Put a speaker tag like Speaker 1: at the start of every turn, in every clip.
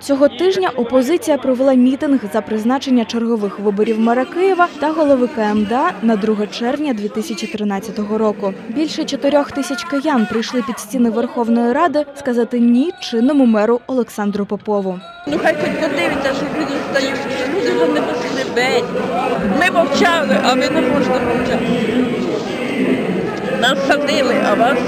Speaker 1: Цього тижня опозиція провела мітинг за призначення чергових виборів мера Києва та голови КМДА на 2 червня 2013 року. Більше чотирьох тисяч киян прийшли під стіни Верховної Ради сказати ні чинному меру Олександру Попову.
Speaker 2: Ну хай хоч подивиться, що люди встають, що люди не пошли бить. Ми мовчали, а ви не можете мовчати. Нас садили, а вас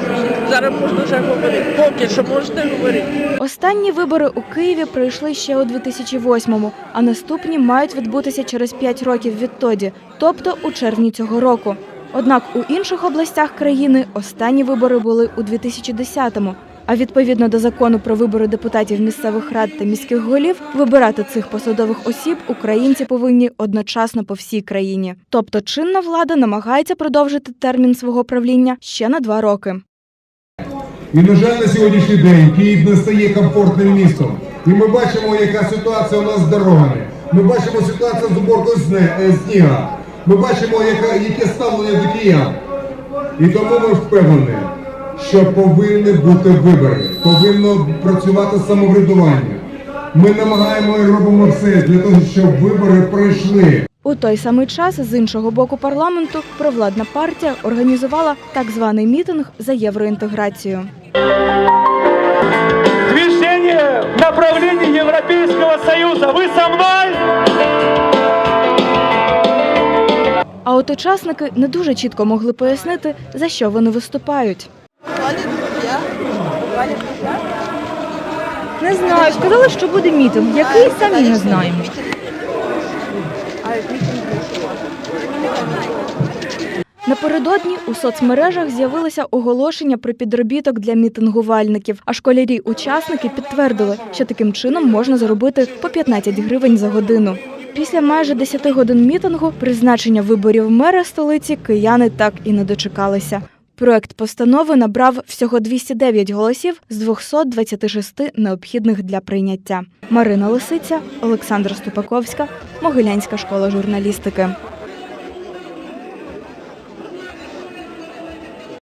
Speaker 2: зараз можна вже говорити. Поки що можете говорити.
Speaker 1: Останні вибори у Києві пройшли ще у 2008-му, а наступні мають відбутися через 5 років відтоді, тобто у червні цього року. Однак у інших областях країни останні вибори були у 2010-му. А відповідно до закону про вибори депутатів місцевих рад та міських голів, вибирати цих посадових осіб українці повинні одночасно по всій країні. Тобто чинна влада намагається продовжити термін свого правління ще на два роки.
Speaker 3: І, на жаль, на сьогоднішній день Київ не стає комфортним містом. І ми бачимо, яка ситуація у нас з дорогами. Ми бачимо ситуацію з уборкою е, сніга. Ми бачимо, яке ставлення до киян. І тому ми впевнені, що повинні бути вибори, повинно працювати самоврядування. Ми намагаємо і робимо все для того, щоб вибори пройшли.
Speaker 1: У той самий час з іншого боку парламенту провладна партія організувала так званий мітинг за євроінтеграцію.
Speaker 4: Движение в направлении Европейского Союза. Вы со мной?
Speaker 1: А от учасники не дуже чітко могли пояснити, за що вони виступають.
Speaker 5: Не знаю, сказали, що буде мітинг. Який самі не знаємо.
Speaker 1: Напередодні у соцмережах з'явилося оголошення про підробіток для мітингувальників. А школярі-учасники підтвердили, що таким чином можна заробити по 15 гривень за годину. Після майже 10 годин мітингу призначення виборів мера столиці кияни так і не дочекалися. Проект постанови набрав всього 209 голосів з 226 необхідних для прийняття. Марина Лисиця, Олександра Ступаковська, Могилянська школа журналістики.